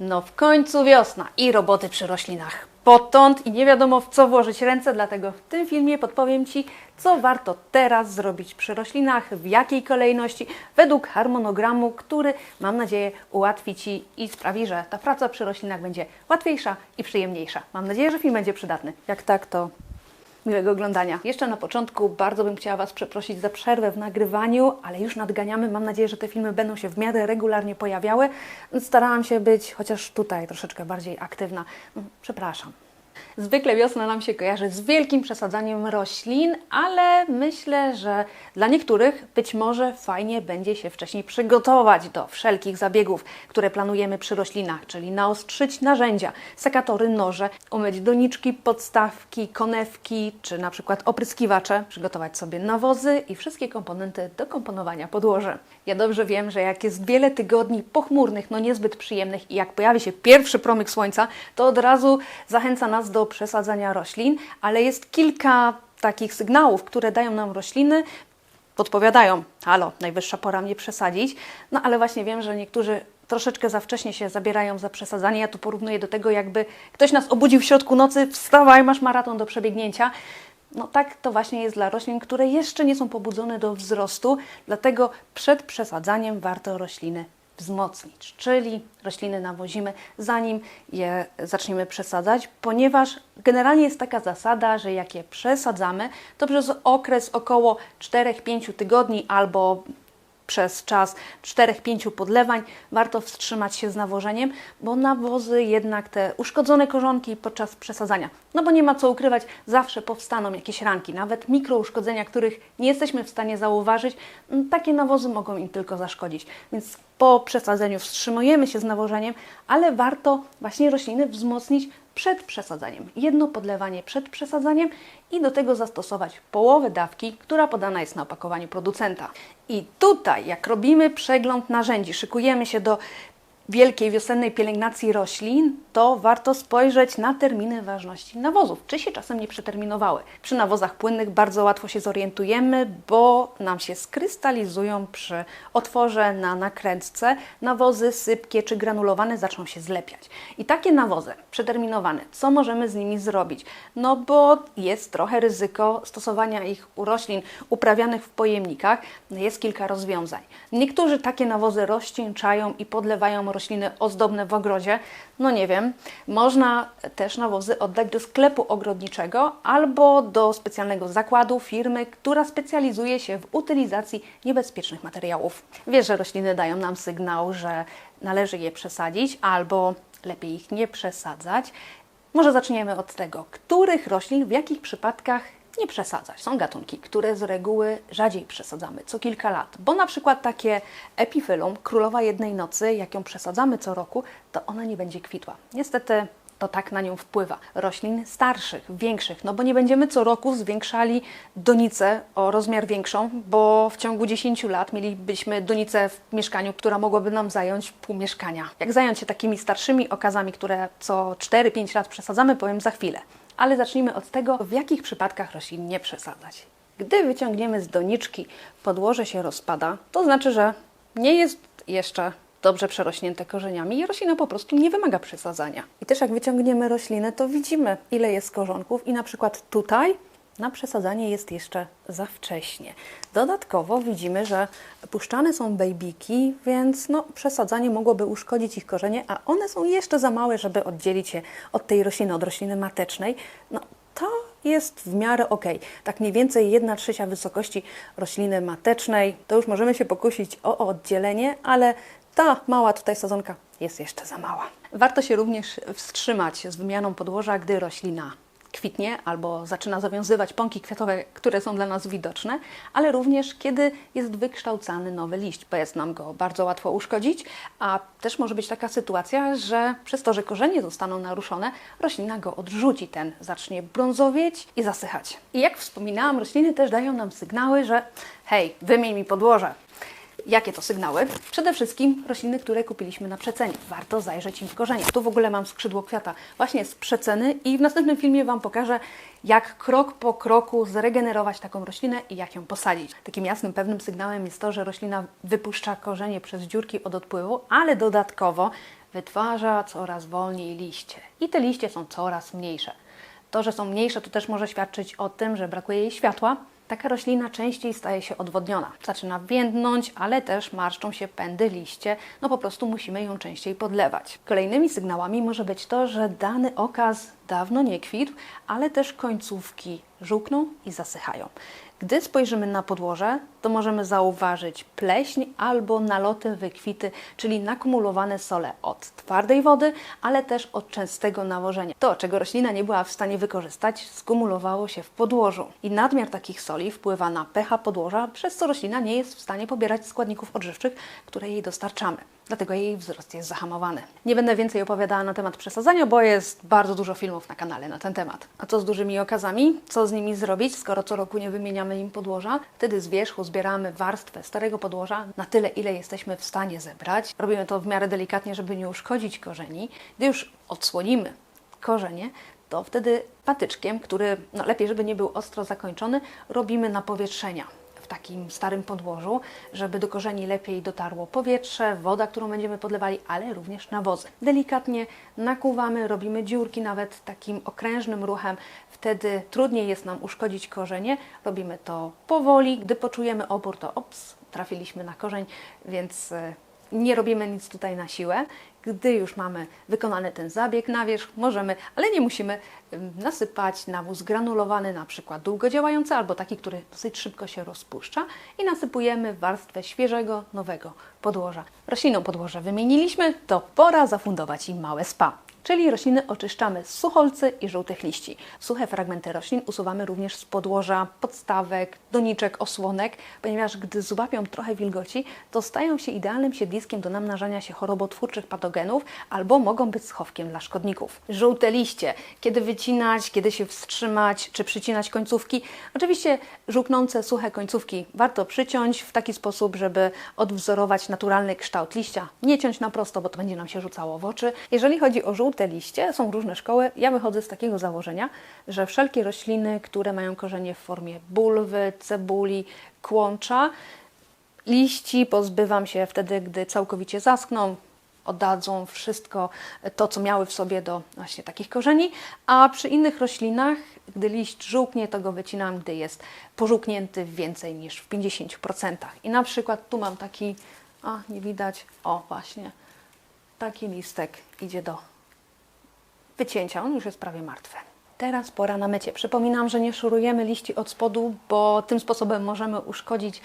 No w końcu wiosna i roboty przy roślinach. Potąd i nie wiadomo w co włożyć ręce, dlatego w tym filmie podpowiem Ci, co warto teraz zrobić przy roślinach, w jakiej kolejności, według harmonogramu, który mam nadzieję ułatwi Ci i sprawi, że ta praca przy roślinach będzie łatwiejsza i przyjemniejsza. Mam nadzieję, że film będzie przydatny. Jak tak, to miłego oglądania. Jeszcze na początku bardzo bym chciała Was przeprosić za przerwę w nagrywaniu, ale już nadganiamy. Mam nadzieję, że te filmy będą się w miarę regularnie pojawiały. Starałam się być chociaż tutaj troszeczkę bardziej aktywna. No, Przepraszam. Zwykle wiosna nam się kojarzy z wielkim przesadzaniem roślin, ale myślę, że dla niektórych być może fajnie będzie się wcześniej przygotować do wszelkich zabiegów, które planujemy przy roślinach, czyli naostrzyć narzędzia, sekatory, noże, umyć doniczki, podstawki, konewki, czy na przykład opryskiwacze, przygotować sobie nawozy i wszystkie komponenty do komponowania podłoży. Ja dobrze wiem, że jak jest wiele tygodni pochmurnych, no niezbyt przyjemnych i jak pojawi się pierwszy promyk słońca, to od razu zachęca nas do przesadzania roślin, ale jest kilka takich sygnałów, które dają nam rośliny, podpowiadają, halo, najwyższa pora mnie przesadzić, no ale właśnie wiem, że niektórzy troszeczkę za wcześnie się zabierają za przesadzanie. Ja to porównuję do tego, jakby ktoś nas obudził w środku nocy, wstawaj, masz maraton do przebiegnięcia. No tak to właśnie jest dla roślin, które jeszcze nie są pobudzone do wzrostu, dlatego przed przesadzaniem warto rośliny wzmocnić, czyli rośliny nawozimy zanim je zaczniemy przesadzać, ponieważ generalnie jest taka zasada, że jak je przesadzamy, to przez okres około 4-5 tygodni albo przez czas 4-5 podlewań. Warto wstrzymać się z nawożeniem, bo nawozy jednak te uszkodzone korzonki podczas przesadzania, no bo nie ma co ukrywać, zawsze powstaną jakieś ranki, nawet mikrouszkodzenia, których nie jesteśmy w stanie zauważyć, takie nawozy mogą im tylko zaszkodzić. Więc po przesadzeniu wstrzymujemy się z nawożeniem, ale warto właśnie rośliny wzmocnić przed przesadzaniem. Jedno podlewanie przed przesadzaniem i do tego zastosować połowę dawki, która podana jest na opakowaniu producenta. I tutaj, jak robimy przegląd narzędzi, szykujemy się do wielkiej wiosennej pielęgnacji roślin, to warto spojrzeć na terminy ważności nawozów, czy się czasem nie przeterminowały. Przy nawozach płynnych bardzo łatwo się zorientujemy, bo nam się skrystalizują przy otworze na nakrętce. Nawozy sypkie czy granulowane zaczną się zlepiać. I takie nawozy przeterminowane, co możemy z nimi zrobić? No bo jest trochę ryzyko stosowania ich u roślin uprawianych w pojemnikach. Jest kilka rozwiązań. Niektórzy takie nawozy rozcieńczają i podlewają rośliny ozdobne w ogrodzie. No nie wiem, można też nawozy oddać do sklepu ogrodniczego albo do specjalnego zakładu, firmy, która specjalizuje się w utylizacji niebezpiecznych materiałów. Wiesz, że rośliny dają nam sygnał, że należy je przesadzić albo lepiej ich nie przesadzać. Może zaczniemy od tego, których roślin w jakich przypadkach nie przesadzać. Są gatunki, które z reguły rzadziej przesadzamy, co kilka lat, bo na przykład takie epifylum, królowa jednej nocy, jak ją przesadzamy co roku, to ona nie będzie kwitła. Niestety to tak na nią wpływa. Roślin starszych, większych, no bo nie będziemy co roku zwiększali donicę o rozmiar większą, bo w ciągu 10 lat mielibyśmy donicę w mieszkaniu, która mogłaby nam zająć pół mieszkania. Jak zająć się takimi starszymi okazami, które co 4-5 lat przesadzamy, powiem za chwilę. Ale zacznijmy od tego, w jakich przypadkach roślin nie przesadzać. Gdy wyciągniemy z doniczki, podłoże się rozpada, to znaczy, że nie jest jeszcze dobrze przerośnięte korzeniami i roślina po prostu nie wymaga przesadzania. I też jak wyciągniemy roślinę, to widzimy, ile jest korzonków i na przykład tutaj na przesadzanie jest jeszcze za wcześnie. Dodatkowo widzimy, że puszczane są bejbiki, więc no, przesadzanie mogłoby uszkodzić ich korzenie, a one są jeszcze za małe, żeby oddzielić je od tej rośliny, od rośliny matecznej. No, to jest w miarę ok. Tak mniej więcej 1 trzecia wysokości rośliny matecznej. To już możemy się pokusić o oddzielenie, ale ta mała tutaj sadzonka jest jeszcze za mała. Warto się również wstrzymać z wymianą podłoża, gdy roślina kwitnie albo zaczyna zawiązywać pąki kwiatowe, które są dla nas widoczne, ale również kiedy jest wykształcany nowy liść, bo jest nam go bardzo łatwo uszkodzić, a też może być taka sytuacja, że przez to, że korzenie zostaną naruszone, roślina go odrzuci, ten zacznie brązowieć i zasychać. I jak wspominałam, rośliny też dają nam sygnały, że hej, wymień mi podłoże. Jakie to sygnały? Przede wszystkim rośliny, które kupiliśmy na przecenie. Warto zajrzeć im w korzenie. Tu w ogóle mam skrzydło kwiata właśnie z przeceny i w następnym filmie Wam pokażę, jak krok po kroku zregenerować taką roślinę i jak ją posadzić. Takim jasnym, pewnym sygnałem jest to, że roślina wypuszcza korzenie przez dziurki od odpływu, ale dodatkowo wytwarza coraz wolniej liście. I te liście są coraz mniejsze. To, że są mniejsze, to też może świadczyć o tym, że brakuje jej światła. Taka roślina częściej staje się odwodniona. Zaczyna więdnąć, ale też marszczą się pędy, liście. No po prostu musimy ją częściej podlewać. Kolejnymi sygnałami może być to, że dany okaz dawno nie kwitł, ale też końcówki żółkną i zasychają. Gdy spojrzymy na podłoże, to możemy zauważyć pleśń albo naloty wykwity, czyli nakumulowane sole od twardej wody, ale też od częstego nawożenia. To, czego roślina nie była w stanie wykorzystać, skumulowało się w podłożu. I nadmiar takich soli wpływa na pH podłoża, przez co roślina nie jest w stanie pobierać składników odżywczych, które jej dostarczamy. Dlatego jej wzrost jest zahamowany. Nie będę więcej opowiadała na temat przesadzania, bo jest bardzo dużo filmów na kanale na ten temat. A co z dużymi okazami? Co z nimi zrobić, skoro co roku nie wymieniamy im podłoża? Wtedy z wierzchu zbieramy warstwę starego podłoża na tyle, ile jesteśmy w stanie zebrać. Robimy to w miarę delikatnie, żeby nie uszkodzić korzeni. Gdy już odsłonimy korzenie, to wtedy patyczkiem, który no lepiej, żeby nie był ostro zakończony, robimy napowietrzenia takim starym podłożu, żeby do korzeni lepiej dotarło powietrze, woda, którą będziemy podlewali, ale również nawozy. Delikatnie nakuwamy, robimy dziurki nawet takim okrężnym ruchem, wtedy trudniej jest nam uszkodzić korzenie. Robimy to powoli, gdy poczujemy opór, to ops, trafiliśmy na korzeń, więc e, nie robimy nic tutaj na siłę. Gdy już mamy wykonany ten zabieg na wierzch, możemy, ale nie musimy nasypać nawóz granulowany, na przykład długodziałający albo taki, który dosyć szybko się rozpuszcza i nasypujemy warstwę świeżego, nowego podłoża. Roślinom podłoże wymieniliśmy, to pora zafundować im małe spa. Czyli rośliny oczyszczamy z sucholcy i żółtych liści. Suche fragmenty roślin usuwamy również z podłoża, podstawek, doniczek, osłonek, ponieważ gdy złapią trochę wilgoci, to stają się idealnym siedliskiem do namnażania się chorobotwórczych patogenów albo mogą być schowkiem dla szkodników. Żółte liście. Kiedy wycinać, kiedy się wstrzymać, czy przycinać końcówki? Oczywiście żółknące, suche końcówki warto przyciąć w taki sposób, żeby odwzorować naturalny kształt liścia. Nie ciąć na prosto, bo to będzie nam się rzucało w oczy. Jeżeli chodzi o żółte liście, są różne szkoły. Ja wychodzę z takiego założenia, że wszelkie rośliny, które mają korzenie w formie bulwy, cebuli, kłącza, liści pozbywam się wtedy, gdy całkowicie zaschną, oddadzą wszystko to, co miały w sobie do właśnie takich korzeni, a przy innych roślinach, gdy liść żółknie, to go wycinam, gdy jest pożółknięty więcej niż w 50%. I na przykład tu mam taki, a nie widać, o właśnie, taki listek idzie do wycięcia, on już jest prawie martwy. Teraz pora na mycie. Przypominam, że nie szurujemy liści od spodu, bo tym sposobem możemy uszkodzić,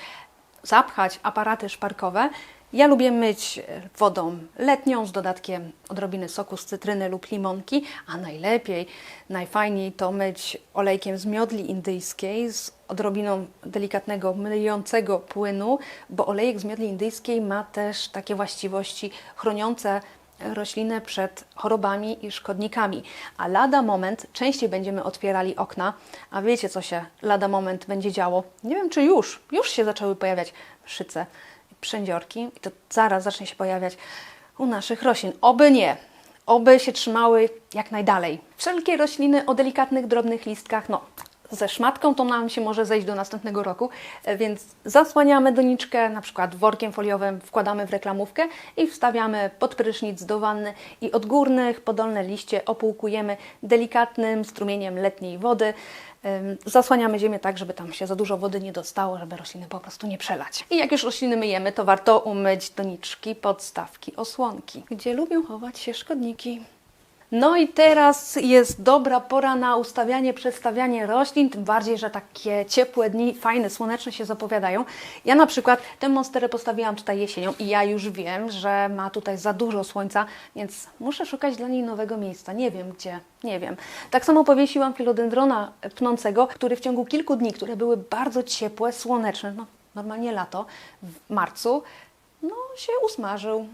zapchać aparaty szparkowe. Ja lubię myć wodą letnią z dodatkiem odrobiny soku z cytryny lub limonki, a najlepiej, najfajniej to myć olejkiem z miodli indyjskiej z odrobiną delikatnego myjącego płynu, bo olejek z miodli indyjskiej ma też takie właściwości chroniące roślinę przed chorobami i szkodnikami. A lada moment częściej będziemy otwierali okna, a wiecie co się lada moment będzie działo? Nie wiem czy już, już się zaczęły pojawiać szyce, przędziorki i to zaraz zacznie się pojawiać u naszych roślin. Oby nie, oby się trzymały jak najdalej. Wszelkie rośliny o delikatnych, drobnych listkach, no ze szmatką to nam się może zejść do następnego roku, e, więc zasłaniamy doniczkę na przykład workiem foliowym, wkładamy w reklamówkę i wstawiamy pod prysznic do wanny i od górnych podolne liście opłukujemy delikatnym strumieniem letniej wody. Zasłaniamy ziemię tak, żeby tam się za dużo wody nie dostało, żeby rośliny po prostu nie przelać. I jak już rośliny myjemy, to warto umyć doniczki, podstawki, osłonki, gdzie lubią chować się szkodniki. No i teraz jest dobra pora na ustawianie, przestawianie roślin, tym bardziej, że takie ciepłe dni, fajne, słoneczne się zapowiadają. Ja na przykład tę monsterę postawiłam tutaj jesienią i ja już wiem, że ma tutaj za dużo słońca, więc muszę szukać dla niej nowego miejsca. Nie wiem gdzie, nie wiem. Tak samo powiesiłam filodendrona pnącego, który w ciągu kilku dni, które były bardzo ciepłe, słoneczne, no normalnie lato, w marcu, no się usmażył.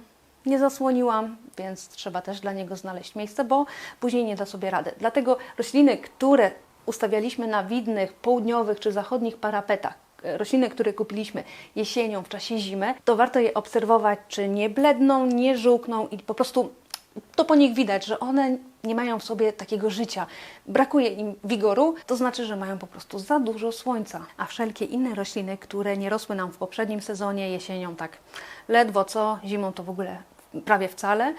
Nie zasłoniłam, więc trzeba też dla niego znaleźć miejsce, bo później nie da sobie rady. Dlatego rośliny, które ustawialiśmy na widnych, południowych czy zachodnich parapetach, e, rośliny, które kupiliśmy jesienią w czasie zimy, to warto je obserwować, czy nie bledną, nie żółkną i po prostu to po nich widać, że one nie mają w sobie takiego życia. Brakuje im wigoru, to znaczy, że mają po prostu za dużo słońca. A wszelkie inne rośliny, które nie rosły nam w poprzednim sezonie, jesienią tak ledwo co, zimą to w ogóle prawie wcale,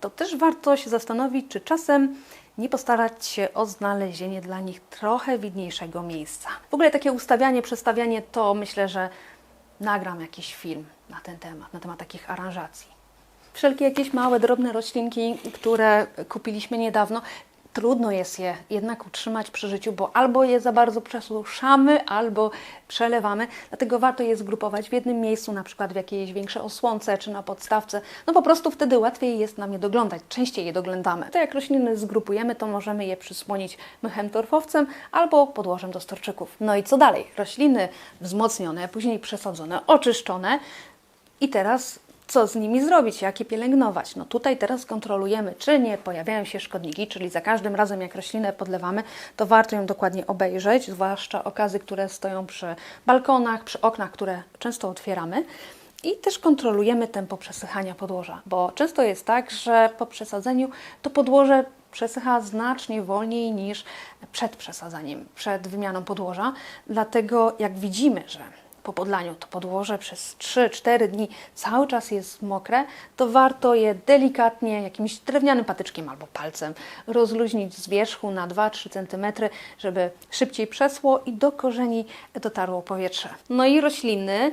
to też warto się zastanowić, czy czasem nie postarać się o znalezienie dla nich trochę widniejszego miejsca. W ogóle takie ustawianie, przestawianie to myślę, że nagram jakiś film na ten temat, na temat takich aranżacji. Wszelkie jakieś małe, drobne roślinki, które kupiliśmy niedawno, trudno jest je jednak utrzymać przy życiu, bo albo je za bardzo przesuszamy, albo przelewamy. Dlatego warto je zgrupować w jednym miejscu, na przykład w jakiejś większej osłonce czy na podstawce. No po prostu wtedy łatwiej jest nam je doglądać, częściej je doglądamy. To jak rośliny zgrupujemy, to możemy je przysłonić mychem torfowcem albo podłożem do storczyków. No i co dalej? Rośliny wzmocnione, później przesadzone, oczyszczone i teraz co z nimi zrobić, jak je pielęgnować. No tutaj teraz kontrolujemy, czy nie pojawiają się szkodniki, czyli za każdym razem jak roślinę podlewamy, to warto ją dokładnie obejrzeć, zwłaszcza okazy, które stoją przy balkonach, przy oknach, które często otwieramy. I też kontrolujemy tempo przesychania podłoża, bo często jest tak, że po przesadzeniu to podłoże przesycha znacznie wolniej niż przed przesadzaniem, przed wymianą podłoża. Dlatego jak widzimy, że po podlaniu to podłoże przez 3-4 dni cały czas jest mokre, to warto je delikatnie jakimś drewnianym patyczkiem albo palcem rozluźnić z wierzchu na 2-3 cm, żeby szybciej przesło i do korzeni dotarło powietrze. No i rośliny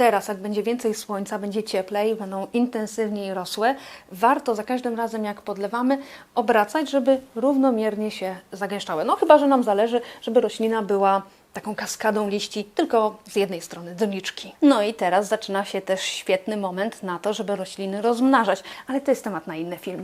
Teraz, jak będzie więcej słońca, będzie cieplej, będą intensywniej rosły, warto za każdym razem, jak podlewamy, obracać, żeby równomiernie się zagęszczały. No chyba, że nam zależy, żeby roślina była taką kaskadą liści, tylko z jednej strony doniczki. No i teraz zaczyna się też świetny moment na to, żeby rośliny rozmnażać, ale to jest temat na inny film.